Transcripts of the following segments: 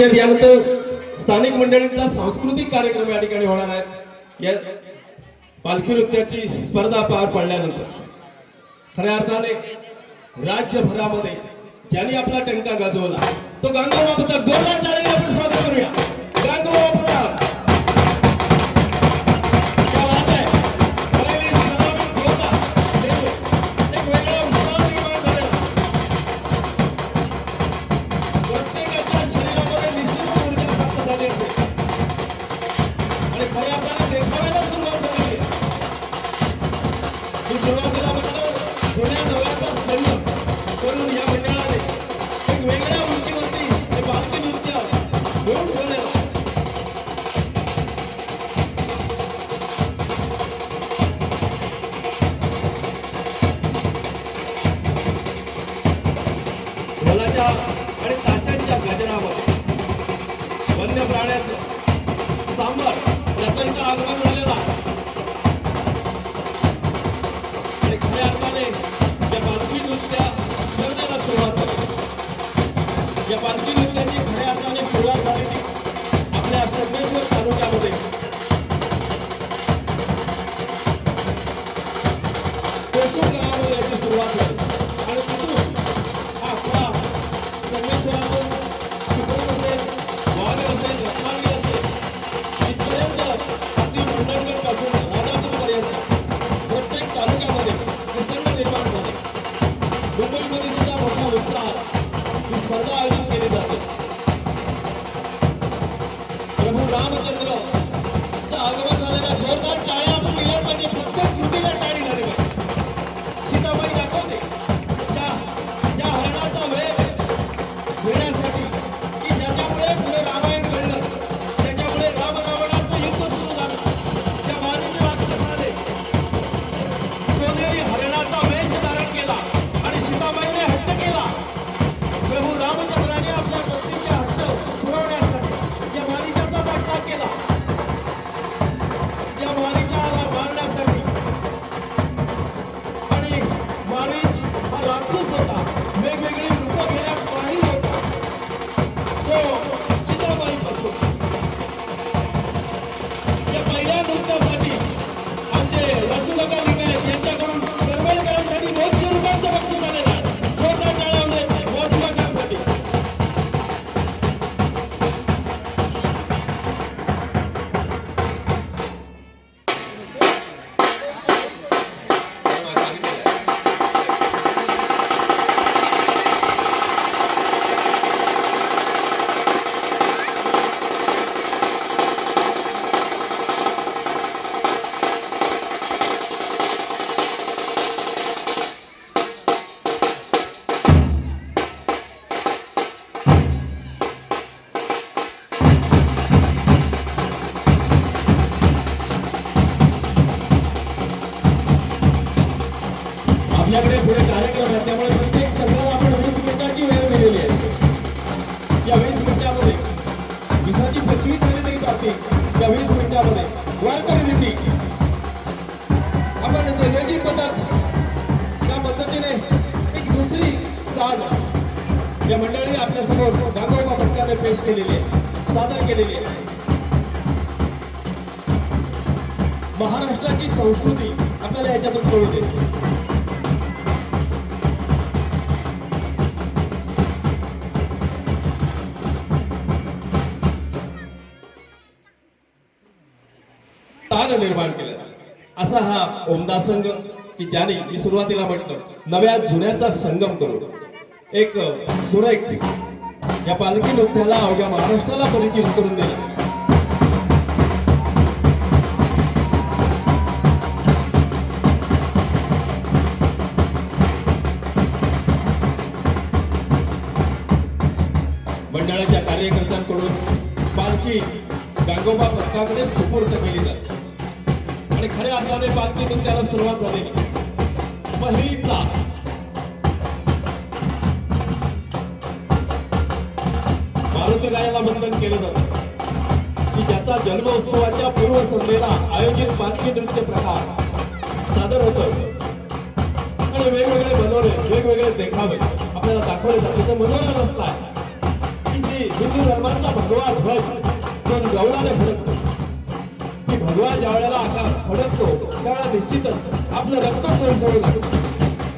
पंचायत यानंतर स्थानिक मंडळींचा सांस्कृतिक कार्यक्रम या ठिकाणी होणार आहे. या पालखी नृत्याची स्पर्धा पार पडल्यानंतर. खऱ्या अर्थाने राज्यभरामध्ये ज्यांनी आपला टंका गाजवला तो गांधोबा पथक जोरदार आपण स्वागत करूया. गांधोबा त्याच्यातून ताण निर्माण केलं. असा हा ओमदा संघ की ज्याने मी सुरुवातीला म्हटलं नव्या जुन्याचा संगम करून. एक सुरेख या पालखी नृत्याला अवघ्या महाराष्ट्राला परिचित करून दिला. पालखी गांगोबा पथकाकडे सुपूर्त केली जाते. आणि खऱ्या अर्थाने पालखीतून त्याला सुरुवात झालेली पहिलीचा मारुती गायला बंधन केलं जात. की ज्याचा जन्मोत्सवाच्या पूर्वसंध्येला आयोजित पालखी नृत्य प्रकार सादर होतो. आणि वेगवेगळे बनवले वेगवेगळे देखावे आपल्याला दाखवले जाते. तर मनोरंजन असतात हिंदू धर्माचा भगवा ध्वज जो गवळाने फडकतो की भगवा ज्या वेळेला आकार फडकतो त्यावेळेला निश्चितच आपलं रक्त सळसळू लागतं.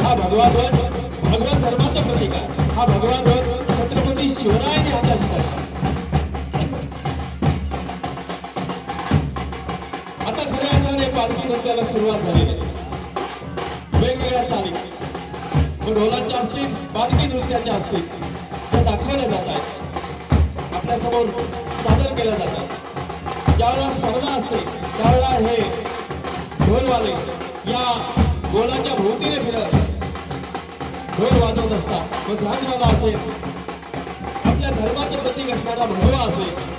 हा भगवा ध्वज भगवत धर्माचं प्रतीक आहे. हा भगवा ध्वज छत्रपती शिवरायाने हाताशी धरला आता खऱ्या अर्थाने पालखी नृत्याला सुरुवात झालेली आहे. वेगवेगळ्या चाली ढोलांच्या असतील पालखी नृत्याच्या असतील त्या दाखवल्या जात आहेत. आपल्यासमोर सादर केल्या जातात. ज्यावेळेला स्पर्धा असते त्यावेळेला हे ढोलवाले या गोलाच्या भोवतीने फिरत ढोल वाजवत असतात. मग झांजवाला असेल आपल्या धर्माचं प्रतीक असणारा भगवा असेल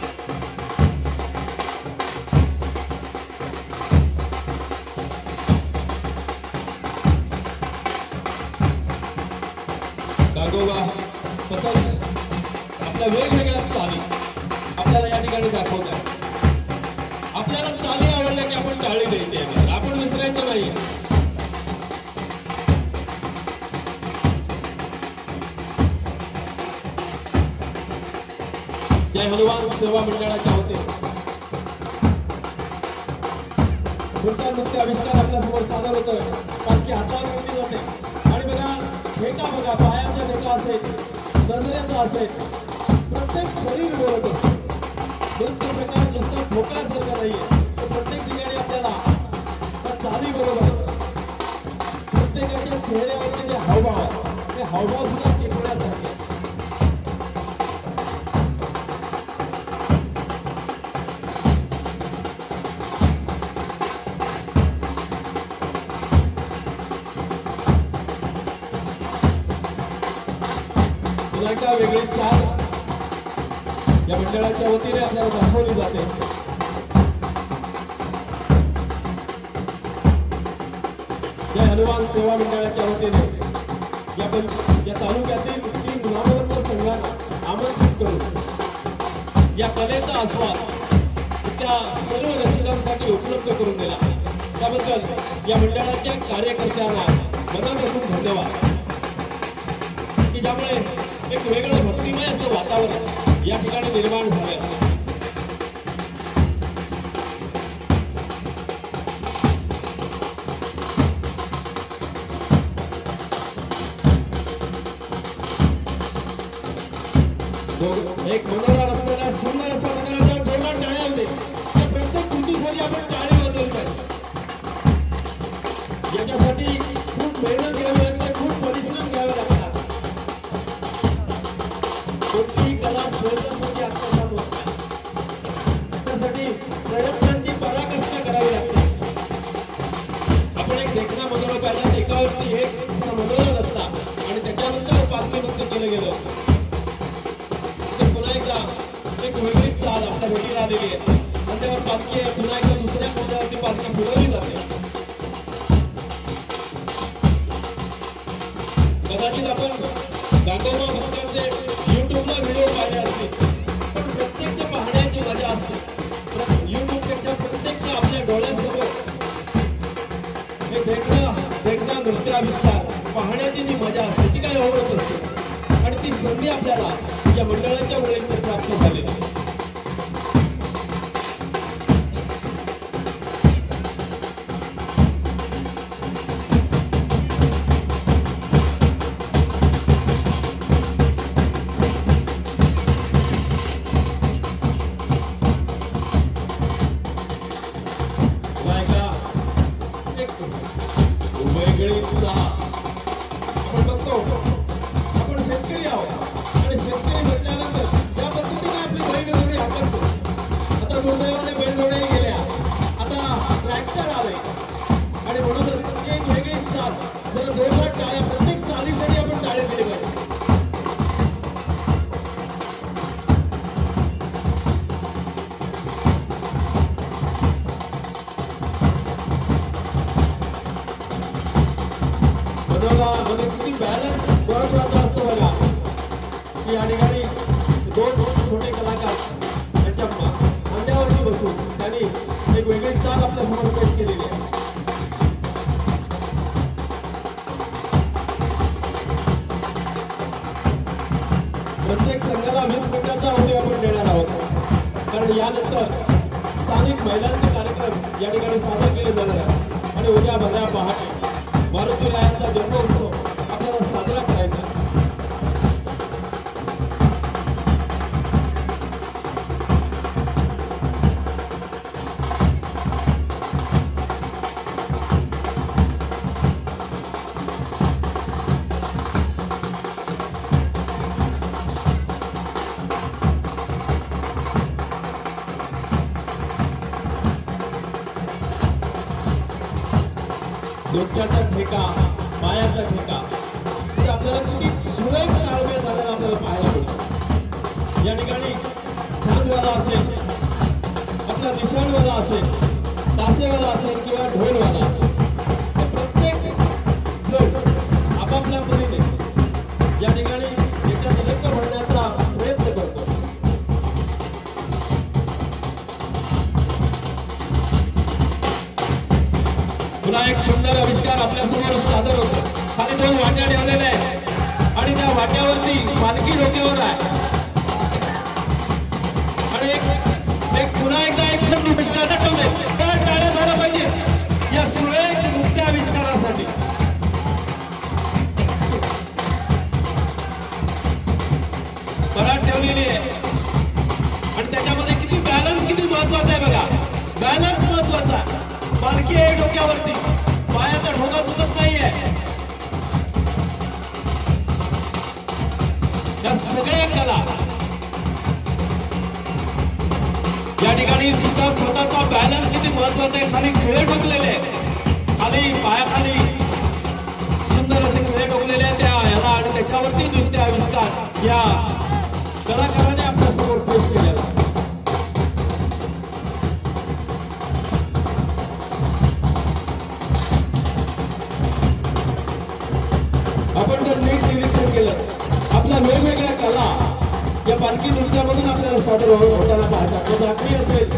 आपल्या वेगवेगळ्या चाली आपल्याला या ठिकाणी दाखवल्या आपल्याला चाली आवडल्या की आपण टाळी द्यायची आहे. आपण विसरायचं नाही जय हनुमान सेवा मंडळाच्या होते पुढचा नृत्य आविष्कार आपल्यासमोर सादर होतोय. पालखी हातावर घेतली जाते आणि बघा ठेका बघा पायाचा ठेका असेल नजरेचा असेल प्रत्येक शरीर बोलत असतो. नृत्य प्रकार नुसता ठोकल्यासारखा नाहीये. तर प्रत्येक ठिकाणी आपल्याला त्या चाली बरोबर प्रत्येकाच्या चेहऱ्यावरचे जे हावभाव आहे ते हावभाव सुद्धा टिपण्यासारखे. वेगळे चार मंडळाच्या वतीने आपल्याला दाखवली जाते. जय हनुमान सेवा मंडळाच्या वतीने. या पण या तालुक्यातील तीन गुणांवर संघांना आमंत्रित करून या कलेचा आस्वाद त्या सर्व रसिकांसाठी उपलब्ध करून दिला. त्याबद्दल या मंडळाच्या कार्यकर्त्यांना मनापासून धन्यवाद. की ज्यामुळे एक वेगळं भक्तिमय असं वातावरण या ठिकाणी निर्माण झालं. मध्ये म्हणजे किती बॅलन्स महत्त्वाचा असतो बघा. की या ठिकाणी दोन छोटे कलाकार त्यांच्या खांद्यावरती बसून त्यांनी एक वेगळी चाल आपल्यासमोर पेश केलेली आहे. प्रत्येक संघाला वीस मिनिटाचा अवधी यानंतर स्थानिक महिलांचे कार्यक्रम या ठिकाणी सादर केले जाणार आहे आणि उद्या भल्या पहाटे. मारुती रायांचा जन्मोत्सव डोक्याचा ठेका पायाचा ठेका. हे आपल्याला किती सुरेख ताळमेळ झालेला आपल्याला पाहायला मिळतो. या ठिकाणी झांजवाला असेल आपला दिसाळवाला असेल तासेवाला असेल किंवा ढोलवाला. वाट्यावरती पालखी डोक्यावर आहे या कला. या ठिकाणी सुद्धा स्वतःचा बॅलन्स किती महत्त्वाचा आहे खाली खिळे ठोकलेले आहेत. खाली पायाखाली. सुंदर असे खिळे ठोकलेले आहेत त्या याला आणि त्याच्यावरती नृत्य आविष्कार या कलाकाराने आपल्यासमोर पेश केलेला आपण जर नीट निरीक्षण केलं आपल्या वेगवेगळ्या कला या पालखी नृत्यामधून आपल्याला सादर हो- होताना पाहतात जाकरी असेल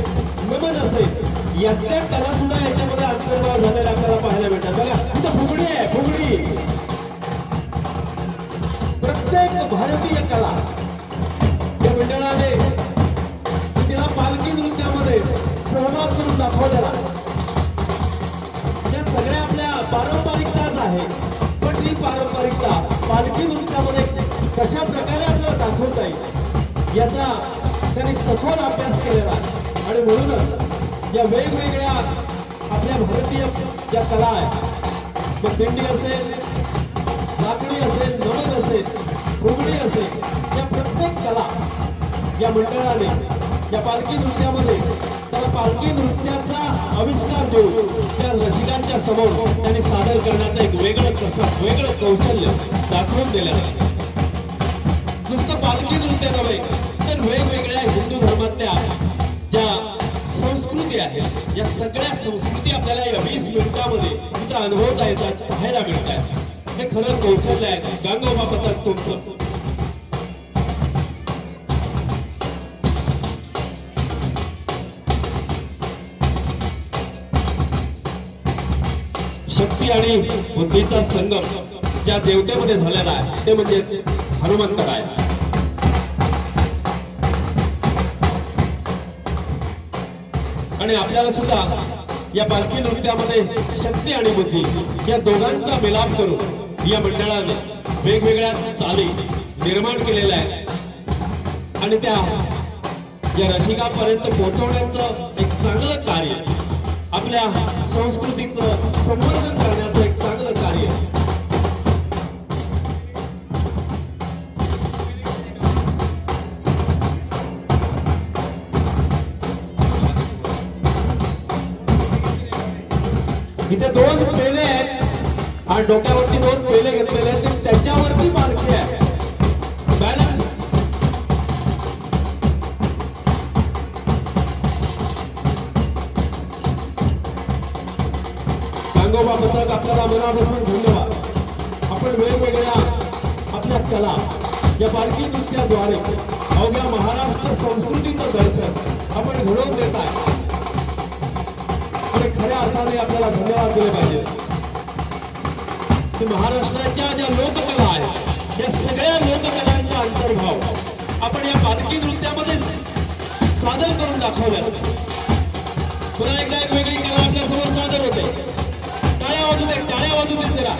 नमन असेल यातल्या कला सुद्धा याच्यामध्ये अंतर्भाव झालेल्या आपल्याला पाहायला मिळतात बघा इथं फुगडी आहे फुगडी. प्रत्येक भारतीय कला या मंडळाने तिला पालखी नृत्यामध्ये सहभाग करून दाखवलेला. या सगळ्या आपल्या पारंपरिकताच आहे पण ती पारंपरिकता पालखी नृत्यामध्ये कशा प्रकारे आपल्याला दाखवता येईल याचा त्यांनी सखोल अभ्यास केलेला आहे. आणि म्हणूनच या वेगवेगळ्या आपल्या भारतीय ज्या कला आहेत मग दिंडी असेल झाकडी असेल नमन असेल फुगडी असेल या प्रत्येक कला या मंडळाने या पालखी नृत्यामध्ये त्याला पालखी नृत्याचा आविष्कार देऊन त्या रसिकांच्या समोर त्यांनी सादर करण्याचं एक वेगळं कसं वेगळं कौशल्य दाखवून दिलं आहे. नुसतं पालखी नृत्य नव्हे तर वेगवेगळ्या हिंदू धर्मातल्या ज्या संस्कृती आहेत या सगळ्या संस्कृती आपल्याला या वीस मिनिटामध्ये तिथं अनुभवता येतात पाहायला मिळतात. हे खरं कौशल्य आहे. गांगोबा पथक तुमचं. शक्ती आणि बुद्धीचा संगम ज्या देवतेमध्ये झालेला आहे ते म्हणजे हनुमंतराय आणि आपल्याला सुद्धा या पालखी नृत्यामध्ये शक्ती आणि बुद्धी या दोघांचा मिलाप करून या मंडळाने वेगवेगळ्या चाली निर्माण केलेल्या आहेत. आणि त्या या रसिकापर्यंत पोहोचवण्याचं एक चांगलं कार्य आपल्या संस्कृतीचं संवर्धन करण्याचं एक इथे दोन पेले आहेत. आणि डोक्यावरती दोन पेले घेतलेले आहेत. त्याच्यावरती पालखी आहे. बॅलन्स गांगोबा पथक आपल्याला मनापासून धन्यवाद. आपण वेगवेगळ्या आपल्या कला या पालखी नृत्याद्वारे अवघ्या महाराष्ट्र संस्कृतीचं दर्शन आपण घडवून देत आहे. आणि खऱ्या अर्थाने आपल्याला धन्यवाद दिले पाहिजे. की महाराष्ट्राच्या ज्या लोककला आहेत या सगळ्या लोककलांचा अंतर्भाव आपण या पालखी नृत्यामध्ये सादर करून दाखवल्या पुन्हा एकदा एक वेगळी कला आपल्यासमोर सादर होते. टाळ्या वाजू दे टाळ्या वाजू दे जरा.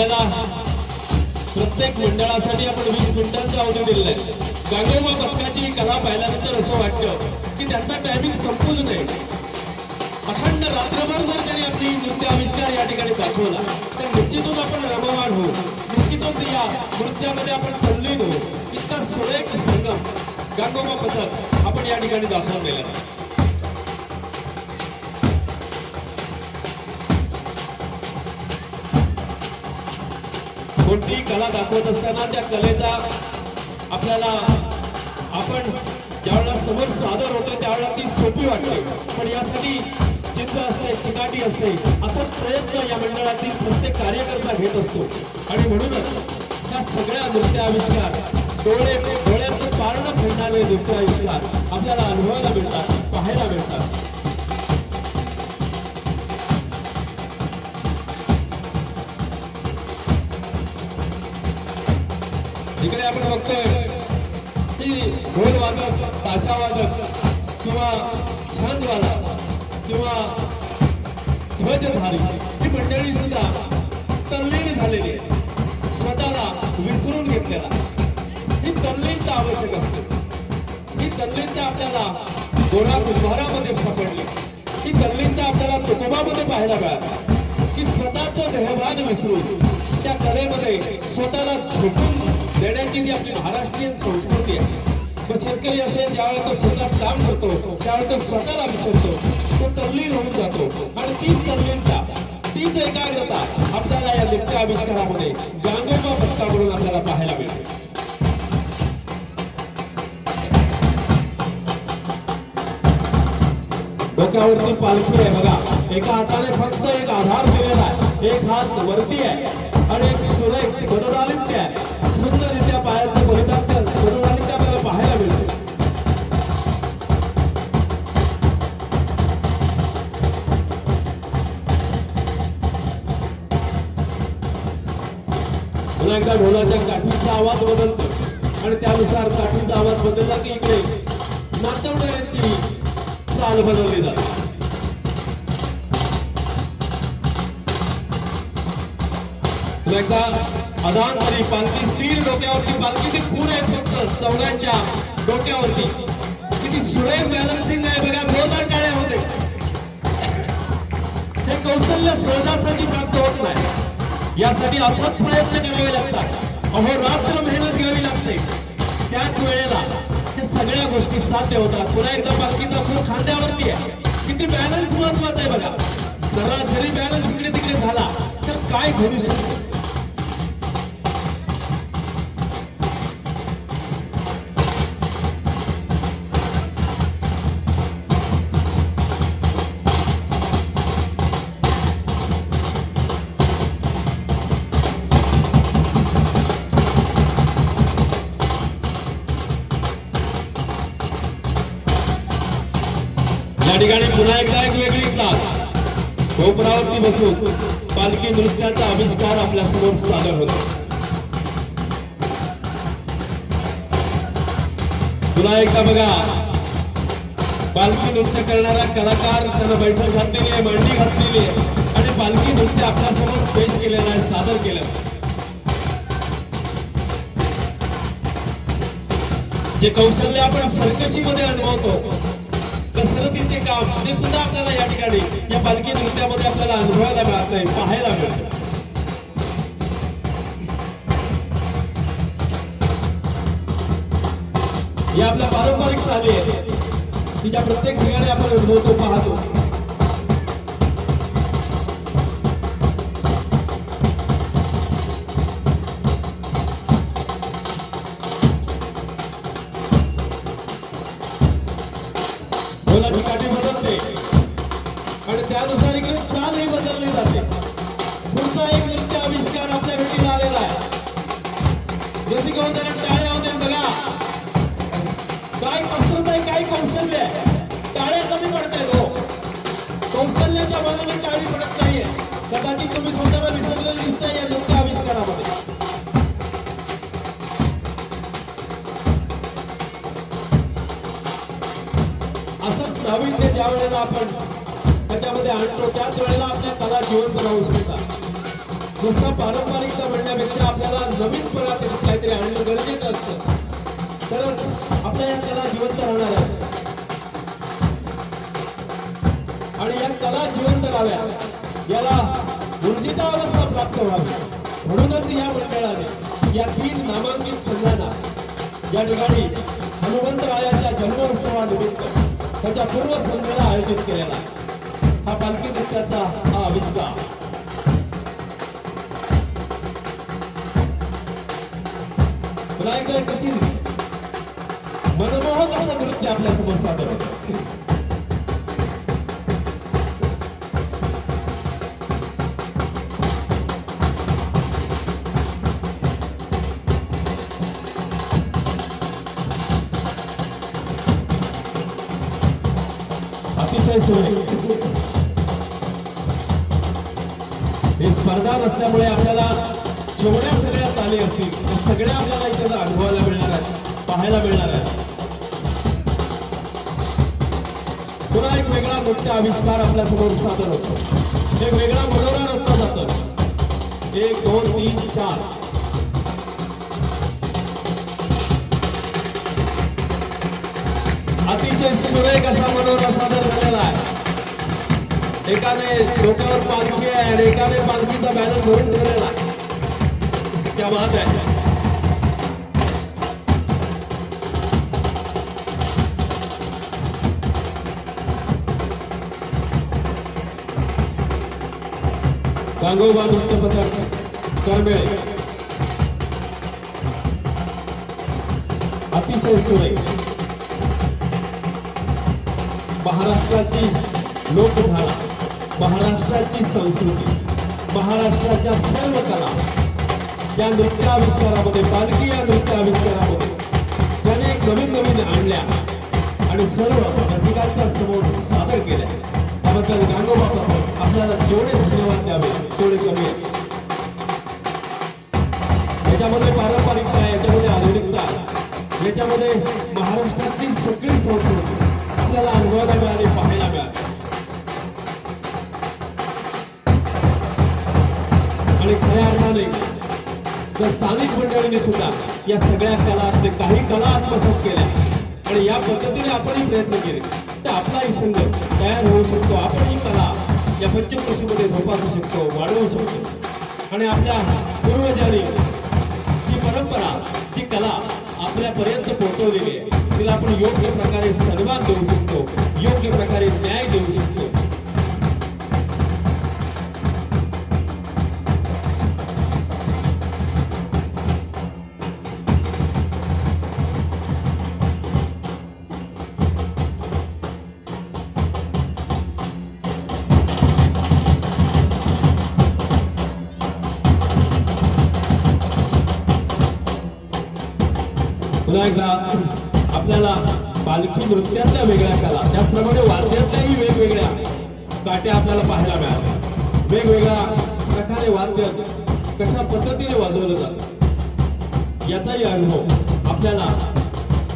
आपल्याला प्रत्येक मंडळासाठी आपण वीस मिनिटांचा अवधी दिलेला आहे. गांगोबा पथकाची ही कला पाहिल्यानंतर असं वाटतं की त्यांचा टायमिंग संपूच नये अखंड रात्रभर जर त्यांनी आपली नृत्य आविष्कार या ठिकाणी दाखवला तर निश्चितच आपण रममाण होऊ. निश्चितच या नृत्यामध्ये आपण तल्लीन होऊ. इतका सुरेख संगम गांगोबा पथक आपण या ठिकाणी दाखवलेला आहे. कोणतीही कला दाखवत असताना त्या कलेचा आपल्याला आपण ज्यावेळेला समोर सादर होतो त्यावेळेला ती सोपी वाटते. पण यासाठी चित्त असते चिकाटी असते. आता प्रयत्न या मंडळातील प्रत्येक कार्यकर्ता घेत असतो. आणि म्हणूनच त्या सगळ्या नृत्य आविष्कार डोळे डोळ्याचं पारणं फिरणारे नृत्य आविष्कार आपल्याला अनुभवायला मिळतात पाहायला मिळतात. इकडे आपण बघतोय की ढोल वादक ताशा वादक किंवा छांदवाला किंवा ध्वजधारी ही मंडळी सुद्धा तल्लीन झालेली आहे. स्वतःला विसरून घेतलेला. ही तल्लीनता आवश्यक असते. ही तल्लीनता आपल्याला गोरा कुंभारामध्ये सापडली. ही तल्लीनता आपल्याला तुकोबामध्ये पाहायला मिळाली. की स्वतःचं देहभान विसरून त्या कलेमध्ये स्वतःला झोपून देण्याची जी आपली महाराष्ट्रीयन संस्कृती आहे मग शेतकरी असेल ज्यावेळेला तो शेतात काम करतो त्यावेळेला तो स्वतःला विसरतो तो तल्लीन होऊन जातो. आणि तीच तल्लीनता तीच एकाग्रता आपल्याला या नृत्य आविष्कारामध्ये गांगोबा पथकाकडून आपल्याला पाहायला मिळते. डोक्यावरती पालखी आहे बघा. एका हाताने फक्त एक आधार दिलेला आहे. एक हात वरती आहे. आणि एक सुरेख पददालित्य आहे. एकदा ढोलाच्या काठीचा आवाज बदलतो. आणि त्यानुसार काठीचा आवाज बदलला की इकडे नाचवणाऱ्यांची चाल बदलली जाते. एकदा अदान तरी पालखी स्थिर डोक्यावरती पालखीची खून आहे फक्त चौघांच्या डोक्यावरती. किती सुरेख बॅलन्सिंग आहे बघा जोरदार टाळ्या होते. हे कौशल्य सहजासहजी प्राप्त होत नाही. यासाठी अथक प्रयत्न करावे लागतात. अहोरात्र मेहनत घ्यावी लागते. त्याच वेळेला हे सगळ्या गोष्टी साध्य होतात. पुन्हा एकदा बाकीचा खूप खांद्यावरती आहे. किती बॅलन्स महत्त्वाचा आहे बघा. जरा जरी बॅलन्स इकडे तिकडे झाला तर काय घडू शकतो? या ठिकाणी पुन्हा एकदा एक वेगळी चाल. कोपरावरती बसून पालखी नृत्याचा आविष्कार आपल्यासमोर सादर होतो. पुन्हा एकदा बघा. पालखी नृत्य करणारा कलाकार त्यानं बैठक घातलेली आहे मांडी घातलेली आहे आणि पालखी नृत्य आपल्यासमोर पेश केलेलं आहे सादर केलं जे कौशल्य आपण सरकशीमध्ये अनुभवतो कसरतीचे काम ते सुद्धा आपल्याला या ठिकाणी या पालखी नृत्यामध्ये आपल्याला अनुभवायला मिळत नाही पाहायला मिळत या आपल्या पारंपरिक चाली आहे की ज्या प्रत्येक ठिकाणी आपण अनुभवतो पाहतो. नाहीये. कदाचित तुम्ही स्वतःला विसरलेलं दिसताय या नृत्य आविष्कारामध्ये. असंच नाविन्य ज्या वेळेला आपण त्याच्यामध्ये आणतो त्याच वेळेला आपल्या कला जिवंत राहू शकतात. नुसतं पारंपरिकता म्हणण्यापेक्षा आपल्याला नवीन परात काहीतरी आणणं गरजेचं असतं. तरच आपल्या या कला जिवंत राहणार या कला जिवंत राहाव्या याला ऊर्जिता अवस्था प्राप्त व्हावी. म्हणूनच या मंडळाने या तीन नामांकित संघांना या ठिकाणी हनुमंतरायाच्या जन्मोत्सवानिमित्त त्याच्या पूर्व संध्येला आयोजित केलेला हा पालखी नृत्याचा हा आविष्कार. पुन्हा एकदा मनमोहक असं नृत्य आपल्यासमोर सादर होतं. अतिशय सोय ही स्पर्धा नसल्यामुळे आपल्याला जेवढ्या सगळ्या चाली असतील त्या सगळ्या आपल्याला इथे अनुभवायला मिळणार आहेत पाहायला मिळणार आहेत. पुन्हा एक वेगळा नृत्य आविष्कार आपल्यासमोर सादर होतो. एक वेगळा मनोरा रचला जातो. एक दोन तीन चार. अतिशय सुरेख असा मनोरा सादर झालेला आहे. एकाने डोक्यावर पालखी आहे आणि एकाने पालखीचा बॅनर भरून ठेवलेला त्या बात आहे. गांगोबा वृत्तपत्र पथक करमेळे. अतिशय सुरेख. महाराष्ट्राची लोकधारा महाराष्ट्राची संस्कृती महाराष्ट्राच्या सर्व कला ज्या नृत्याविष्कारामध्ये पालखी या नृत्याविष्कारामध्ये ज्याने एक नवीन नवीन आणल्या आणि सर्व रसिकांच्या समोर सादर केल्या. त्याबद्दल गांगोबा आपल्याला जेवढे धन्यवाद द्यावे तेवढे कमी आहे याच्यामध्ये पारंपरिकता याच्यामध्ये आधुनिकता याच्यामध्ये महाराष्ट्रातली सगळी संस्कृती. आपल्याला अनुभवायला मिळाली पाहायला मिळाली. आणि खऱ्या अर्थाने त्या स्थानिक मंडळींनी सुद्धा या सगळ्या कलातले काही कला आत्मसात केल्या आणि या पद्धतीने आपणही प्रयत्न केले तर आपलाही संघ तयार होऊ शकतो आपणही कला या पंचकृषीमध्ये जोपासू शकतो वाढवू शकतो. आणि आपल्या पूर्वजांनी जी परंपरा जी कला आपल्यापर्यंत पोहोचवलेली आहे तिला आपण योग्य प्रकारे सन्मान देऊ शकतो योग्य प्रकारे न्याय देऊ शकतो. पुन्हा एकदा कला पालखी नृत्यातल्या वेगळ्या कला त्याचप्रमाणे वाद्यातल्याही वेगवेगळ्या काट्या आपल्याला पाहायला मिळाल्या. वेगवेगळ्या प्रकारे वाद्य कशा पद्धतीने वाजवलं जातं याचाही अनुभव आपल्याला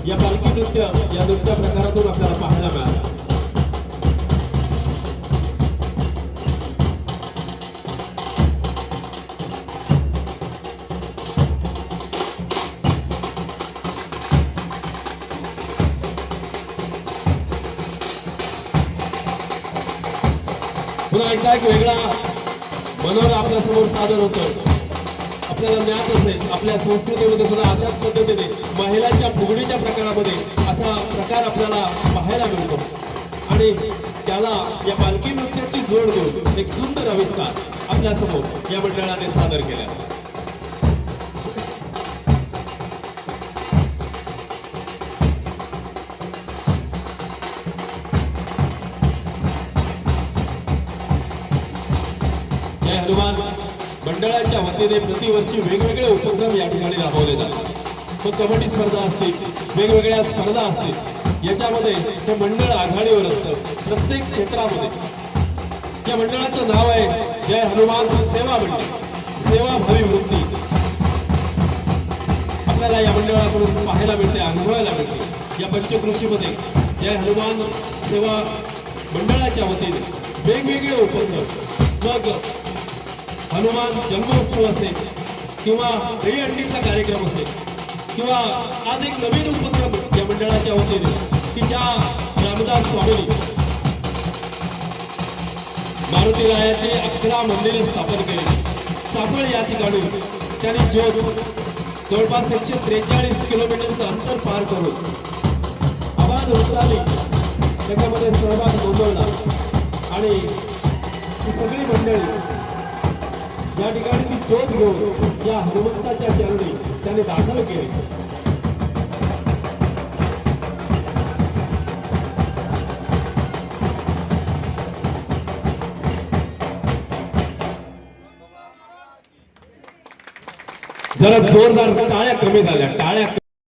या पालखी नृत्य या नृत्य प्रकारातून आपल्याला पाहायला मिळाला. पुन्हा एकदा एक वेगळा मनोर आपल्यासमोर सादर होतो आपल्याला ज्ञात असेल आपल्या संस्कृतीमध्ये सुद्धा अशाच पद्धतीने महिलांच्या फुगडीच्या प्रकारामध्ये असा प्रकार आपल्याला पाहायला मिळतो. आणि त्याला या पालखी नृत्याची जोड देऊन एक सुंदर आविष्कार आपल्यासमोर या मंडळाने सादर केला. मंडळाच्या वतीने प्रतिवर्षी वेगवेगळे उपक्रम या ठिकाणी राबवले जातात. मग कबड्डी स्पर्धा असतील वेगवेगळ्या स्पर्धा असतील याच्यामध्ये ते मंडळ आघाडीवर असतं प्रत्येक क्षेत्रामध्ये. या मंडळाचं नाव आहे जय हनुमान सेवा मंडळ सेवाभावी वृत्ती. आपल्याला या मंडळाकडून पाहायला मिळते अनुभवायला मिळते. या पंचकृषीमध्ये जय हनुमान सेवा मंडळाच्या वतीने वेगवेगळे उपक्रम मग हनुमान जन्मोत्सव असेल किंवा दहीहंडीचा कार्यक्रम असेल किंवा आज एक नवीन उपक्रम या मंडळाच्या वतीने की ज्या रामदास स्वामींनी मारुती रायाचे अकरा मंदिरे स्थापन केले. चाफळ या ठिकाणी त्यांनी ज्योत जवळपास एकशे त्रेचाळीस किलोमीटरचं अंतर पार करून आवाज वृत्ताने त्याच्यामध्ये सहभाग नोंदवला. आणि ही सगळी मंडळी या ठिकाणी ती ज्योत घेऊन या हनुमंताच्या चरणी त्याने दाखल केले. जरा जोरदार टाळ्या कमी झाल्या टाळ्या